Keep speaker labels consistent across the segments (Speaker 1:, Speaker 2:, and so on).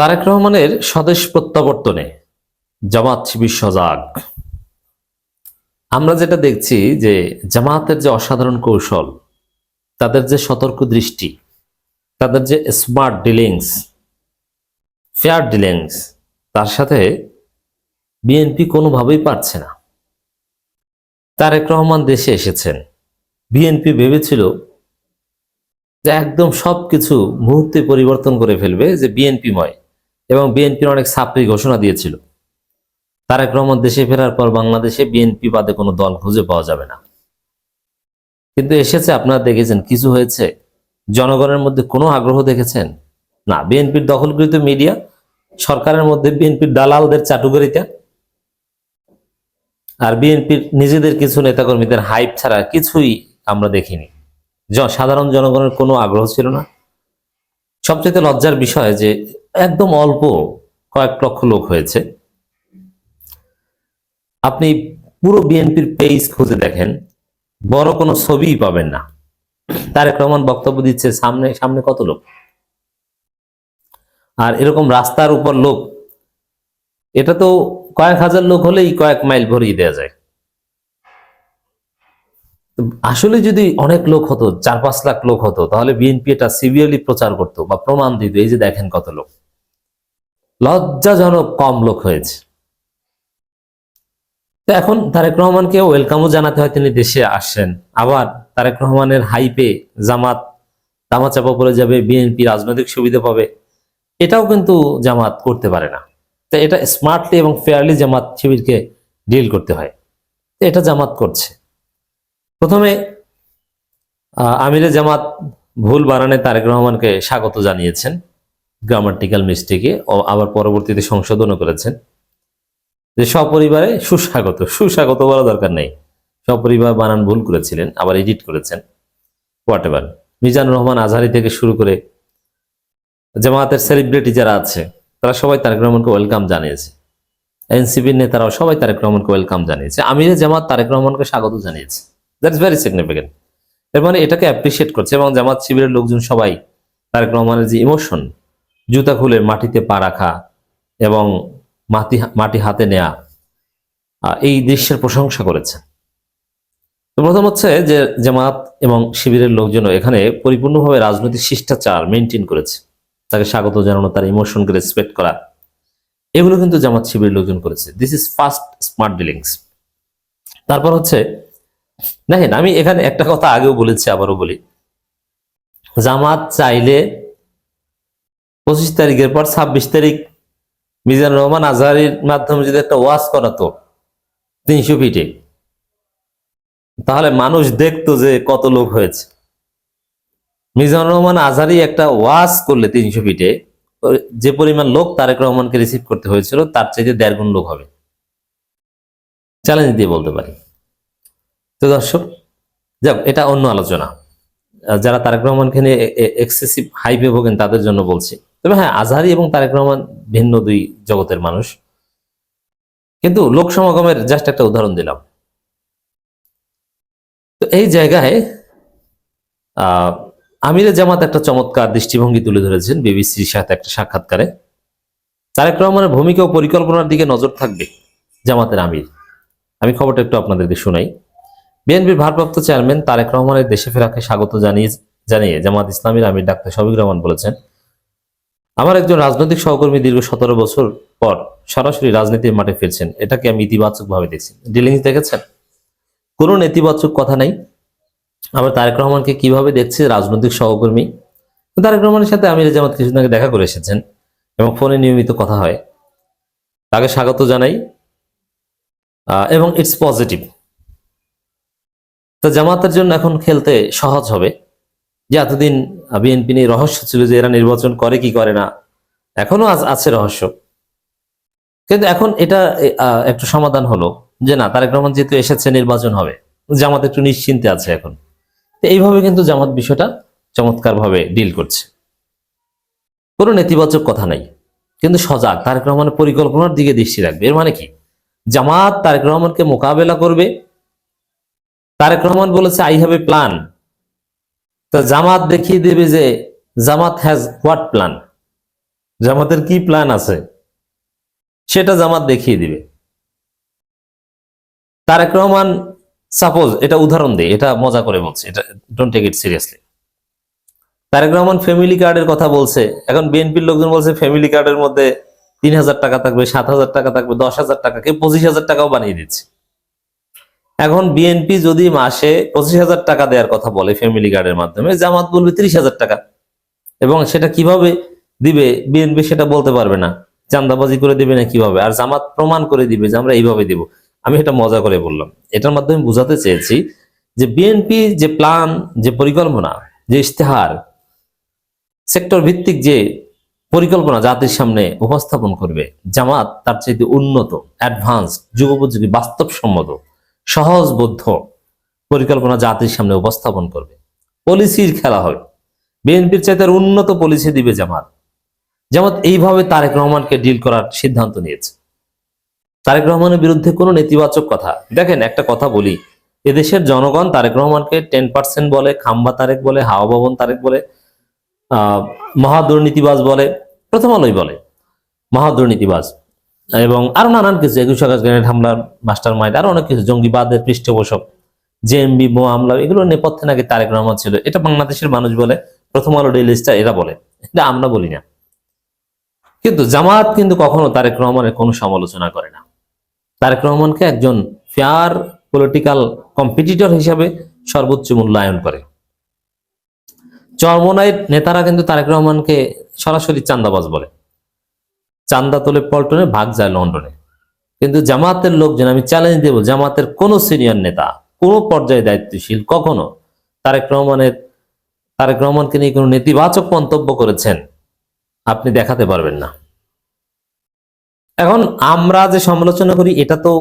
Speaker 1: তারেক রহমানের স্বদেশ প্রত্যাবর্তনে জামাত শিবির সজাগ। আমরা যেটা দেখছি যে জামাতের যে অসাধারণ কৌশল, তাদের যে সতর্ক দৃষ্টি, তাদের যে স্মার্ট ডিলিংস ফেয়ার ডিলিংস তার সাথে বিএনপি কোনোভাবেই পারছে না। তারেক রহমান দেশে এসেছেন। বিএনপি ভেবেছিল যে একদম সবকিছু মুহূর্তে পরিবর্তন করে ফেলবে যে বিএনপিময় এবং বিএনপির অনেক ছাত্রী ঘোষণা দিয়েছিল। তারেক রহমান দেশে ফেরার পর বাংলাদেশে বিএনপি বাদে কোনো দল খুঁজে পাওয়া যাবে না। কিন্তু এসেছে, আপনারা দেখেছেন, কিছু হয়েছে। জনগণের মধ্যে কোনো আগ্রহ দেখেছেন? না, বিএনপির দখলকৃত মিডিয়া, সরকারের মধ্যে বিএনপির দালালদের চাটুকারিতা, আর বিএনপির নিজেদের কিছু নেতাকর্মীদের হাইপ ছাড়া কিছুই আমরা দেখিনি। সাধারণ জনগণের কোনো আগ্রহ ছিল না। সবচেয়ে লজ্জার বিষয় যে একদম অল্প কয়েক লক্ষ লোক হয়েছে। আপনি পুরো বিএনপির পেজ খুঁজে দেখেন, বড় কোনো ছবিই পাবেন না। তারেক রহমান বক্তব্য দিচ্ছে, সামনে সামনে কত লোক? আর এরকম রাস্তার উপর লোক, এটা তো কয়েক হাজার লোক হলেই কয়েক মাইল ভরিয়ে দেওয়া যায়। আসলে যদি অনেক লোক হতো, চার পাঁচ লাখ লোক হতো, তাহলে বিএনপি এটা সিভিয়ারলি প্রচার করতো বা প্রমাণ দিত, এই যে দেখেন কত লোক। লজ্জাজনক কম লোক হয়েছে। তো এখন তারেক রহমানকে ওয়েলকামও জানাতে হয়, তিনি দেশে আসছেন। আবার তারেক রহমানের হাইপে জামাত দামাচাপা পড়ে যাবে বিএনপি রাজনৈতিক সুবিধা পাবে, এটাও কিন্তু জামাত করতে পারে না। তো এটা স্মার্টলি এবং ফেয়ারলি জামাত শিবিরকে ডিল করতে হয়। এটা জামাত করছে। প্রথমে আমিরে জামাত ভুল বানানে তারেক রহমানকে স্বাগত জানিয়েছেন গ্রামাটিক্যাল মিস্টেকে, ও আবার পরবর্তীতে সংশোধনও করেছেন। যে সপরিবারে সুস্বাগত সুস্বাগত বলা দরকার নেই। সপরিবার বানান ভুল করেছিলেন, আবার এডিট করেছেন। হোয়াট এভার মিজানুর রহমান আজহারি থেকে শুরু করে জামাতের সেলিব্রিটি যারা আছে, তারা সবাই তারেক রহমানকে ওয়েলকাম জানিয়েছে। এনসিপির নেতারাও সবাই তারেক রহমানকে ওয়েলকাম জানিয়েছে। আমিরে জামাত তারেক রহমানকে স্বাগত জানিয়েছে। দ্যাট ইস ভেরি সিগনিফিকেন্ট এর মানে এটাকে অ্যাপ্রিসিয়েট করছে এবং জামাত শিবিরের লোকজন সবাই তারেক রহমানের যে ইমোশন জুতা খুলে মাটিতে পা রাখা এবং মাটি মাটি হাতে নেয়া এই দৃশ্যের প্রশংসা করেছে। তো প্রথম হচ্ছে যে জামাত এবং শিবিরের লোকজন এখানে পরিপূর্ণভাবে রাজনৈতিক শিষ্টাচার মেনটেন করেছে। তাকে স্বাগত জানানো, তার ইমোশনকে রেসপেক্ট করা, এগুলো কিন্তু জামাত শিবিরের লোকজন করেছে। This is first smart dealings তারপর হচ্ছে দেখেন, আমি এখানে একটা কথা আগেও বলেছি, আবারও বলি। জামাত চাইলে পঁচিশ তারিখের পর ছাব্বিশ তারিখ মিজানুর রহমান আজহারির মাধ্যমে যদি একটা ওয়াজ করাতো তিনশো ফিটে, তাহলে মানুষ দেখতো যে কত লোক হয়েছে। মিজানুর রহমান আজহারি একটা ওয়াজ করলে তিনশো ফিটে, যে পরিমাণ লোক তারেক রহমানকে রিসিভ করতে হয়েছিল, তার চাইতে দেড় গুণ লোক হবে। চ্যালেঞ্জ দিয়ে বলতে পারি। তো দর্শক, যাক, এটা অন্য আলোচনা। যারা তারেক রহমানকে নিয়ে এক্সেসিভ হাইপে ভোগেন, তাদের জন্য বলছি। তবে হ্যাঁ আজহারি এবং তারেক রহমান ভিন্ন দুই জগতের মানুষ। কিন্তু লোক সমাগমের জাস্ট একটা উদাহরণ দিলাম। তো এই জায়গায়, আহ, আমিরে জামাত একটা চমৎকার দৃষ্টিভঙ্গি তুলে ধরেছেন বিবিসির সাথে একটা সাক্ষাৎকারে। তারেক রহমানের ভূমিকা ও পরিকল্পনার দিকে নজর থাকবে জামাতের আমির। আমি খবরটা একটু আপনাদেরকে শোনাই। বিএনপির ভারপ্রাপ্ত চেয়ারম্যান তারেক রহমানের দেশে ফেরাকে স্বাগত জানিয়ে জানিয়ে জামাত ইসলামীর আমির ডাক্তার শফিক রহমান বলেছেন, আমার একজন রাজনৈতিক সহকর্মী দীর্ঘ সতেরো বছর পর সরাসরি রাজনীতির মাঠে ফিরছেন। এটাকে আমি ইতিবাচক ভাবে দেখছি ডিলিংস দেখেছেন? কোনো নেতিবাচক কথা নাই। আবার তারেক রহমানকে কীভাবে দেখছে রাজনৈতিক সহকর্মী? তারেক রহমানের সাথে আমির জামাত কিছুদিন আগে দেখা করে এসেছেন এবং ফোনে নিয়মিত কথা হয়। তাকে স্বাগত জানাই। এবং ইটস পজিটিভ তো জামাতের জন্য এখন খেলতে সহজ হবে। যে এতদিন বিএনপি নিয়ে রহস্য ছিল যে এরা নির্বাচন করে কি করে না, এখনও আজ আছে রহস্য। কিন্তু এখন এটা একটু সমাধান হলো যে না, তারেক রহমান যেহেতু এসেছে, নির্বাচন হবে, জামাত একটু নিশ্চিন্তে আছে এখন। তো এইভাবে কিন্তু জামাত বিষয়টা চমৎকার ভাবে ডিল করছে। কোনো নেতিবাচক কথা নাই, কিন্তু সজাগ। তারেক রহমানের পরিকল্পনার দিকে দৃষ্টি রাখবে। এর মানে কি? জামাত তারেক রহমানকে মোকাবেলা করবে তারেক রহমান বলেছে আই হ্যাভ এ প্ল্যান তো জামাত দেখিয়ে দেবে যে জামাত হ্যাজ হোয়াট প্ল্যান জামাতের কি প্ল্যান আছে? সেটা জামাত দেখিয়ে দিবে। তারেক রহমান সাপোজ এটা উদাহরণ দেয় এটা মজা করে বলছে, এটা don't take it seriously Tarique Rahman family কার্ডের কথা বলছে, এখন বিএনপির লোকজন বলছে ফ্যামিলি কার্ডের মধ্যে তিন হাজার টাকা থাকবে, সাত হাজার টাকা থাকবে, দশ হাজার টাকা, কেউ পঁচিশ হাজার টাকাও বানিয়ে দিচ্ছে। এখন বিএনপি যদি মাসে পঁচিশ হাজার টাকা দেওয়ার কথা বলে ফ্যামিলি কার্ডের মাধ্যমে, জামাত বলবে তিরিশ হাজার টাকা। এবং সেটা কীভাবে দিবে বিএনপি সেটা বলতে পারবে না। চান্দাবাজি করে দিবে না কীভাবে? আর জামাত প্রমাণ করে দিবে যে আমরা এইভাবে দিব। আমি এটা মজা করে বললাম। এটার মাধ্যমে বুঝাতে চেয়েছি যে বিএনপি যে প্ল্যান যে পরিকল্পনা, যে ইশতেহার সেক্টর ভিত্তিক যে পরিকল্পনা জাতির সামনে উপস্থাপন করবে, জামাত তার চাইতে উন্নত অ্যাডভান্স যুগোপযোগী, বাস্তবসম্মত সহজবোধ্য পরিকল্পনা জাতির সামনে উপস্থাপন করবে। পলিসির খেলা হবে। বিএনপির চাইতে উন্নত পলিসি দিবে জামাত। জামাত এইভাবে তারেক রহমানকে ডিল করার সিদ্ধান্ত নিয়েছে। তারেক রহমানের বিরুদ্ধে কোনো নেতিবাচক কথা। দেখেন, একটা কথা বলি। এদেশের জনগণ তারেক রহমানকে টেন পার্সেন্ট বলে, খাম্বা তারেক বলে, হাওয়া ভবন তারেক বলে, আহ, মহাদুর্নীতিবাজ বলে, প্রথম আলোই বলে। মহাদুর্নীতিবাজ। এবং আরও নানান কিছু, একুশ আগস্ট গ্রেনেড হামলার মাস্টার মাইন্ড আরও অনেক কিছু, জঙ্গিবাদের পৃষ্ঠপোষক জেএমবি মো হামলা, এগুলো নেপথ্যে নাকি তারেক রহমান ছিল? এটা বাংলাদেশের মানুষ বলে, প্রথম আলো ডেইলি স্টার এরা বলে। এটা আমরা বলি না। কিন্তু জামাত কিন্তু কখনো তারেক রহমানের কোনো সমালোচনা করে না। তারেক রহমানকে একজন ফেয়ার পলিটিক্যাল কম্পিটিটর হিসাবে সর্বোচ্চ মূল্যায়ন করে। চরমোনাইট নেতারা কিন্তু তারেক রহমানকে সরাসরি চান্দাবাজ বলে। চান্দা তোলে পল্টনে ভাগ যায় লন্ডনে। কিন্তু জামাতের লোকজন, আমি চ্যালেঞ্জ দেব জামাতের কোন সিনিয়র নেতা, কোন পর্যায়ে দায়িত্বশীল কখনো তারেক রহমানের, তারেক রহমানকে নিয়ে কোনো নেতিবাচক মন্তব্য করেছেন আপনি দেখাতে পারবেন না। এখন আমরা যে সমালোচনা করি, এটা তো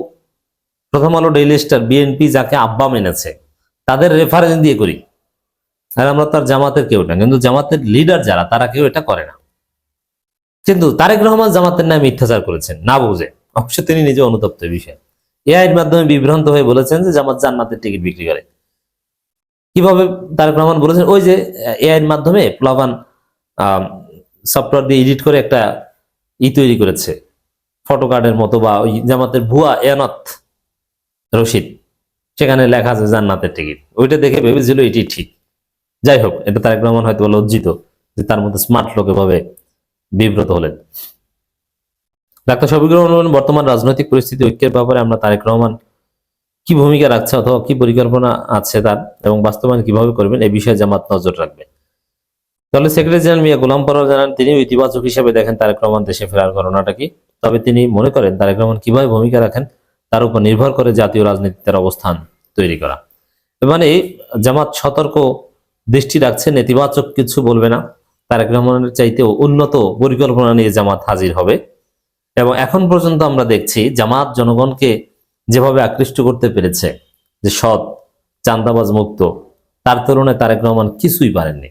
Speaker 1: প্রথম আলো ডেইলি স্টার বিএনপি যাকে আব্বা মেনেছে, তাদের রেফারেন্স দিয়ে করি। আর আমরা তার জামাতের কেউ না, কিন্তু জামাতের লিডার যারা, তারা কেউ এটা করে না। কিন্তু তারেক রহমান জামাতের নামে মিথ্যাচার করেছেন, না বুঝে। অবশ্য তিনি নিজে অনুতপ্ত বিষয়ে। এআইয়ের মাধ্যমে বিভ্রান্ত হয়ে বলেছেন যে জামাত জান্নাতের টিকিট বিক্রি করে। কীভাবে তারেক রহমান বলেছেন? ওই যে এআইয়ের মাধ্যমে প্লাবান সফটওয়্যার দিয়ে এডিট করে একটা ই তৈরি করেছে। ফটো কার্ডের মতো বা ওই জামাতের ভুয়া এয়ানত রশিদ। সেখানে লেখা আছে জান্নাতের টিকিট। ওইটা দেখে ভেবেছিল এটি ঠিক। যাই হোক, এটা তারেক রহমান হয়তো লজ্জিত যে তার মধ্যে স্মার্ট লোক এভাবে বিব্রত হলেন। ডাক্তার শফিকুর রহমান, বর্তমান রাজনৈতিক পরিস্থিতি, ঐক্যের ব্যাপারে আমরা তারেক রহমান কি ভূমিকা রাখছে অথবা কি পরিকল্পনা আছে তার এবং বাস্তবায়ন কীভাবে করবেন, এই বিষয়ে জামাত নজর রাখবে। তাহলে সেক্রেটারি জেনারেল মিয়া গোলাম পরোয়ার জানান, তিনি ইতিবাচক হিসেবে দেখেন তারেক রহমান দেশে ফেরার ঘটনাটা কি। তবে তিনি মনে করেন, তারেক রহমান কীভাবে ভূমিকা রাখেন তার উপর নির্ভর করে জাতীয় রাজনীতির অবস্থান তৈরি করা। মানে জামাত সতর্ক দৃষ্টি রাখছে নেতিবাচক কিছু বলবে না। তারেক রহমানের চাইতেও উন্নত পরিকল্পনা নিয়ে জামাত হাজির হবে। এবং এখন পর্যন্ত আমরা দেখছি জামাত জনগণকে যেভাবে আকৃষ্ট করতে পেরেছে, যে সৎ চান্দাবাজ মুক্ত তার তুলনায় তারেক রহমান কিছুই পারেননি।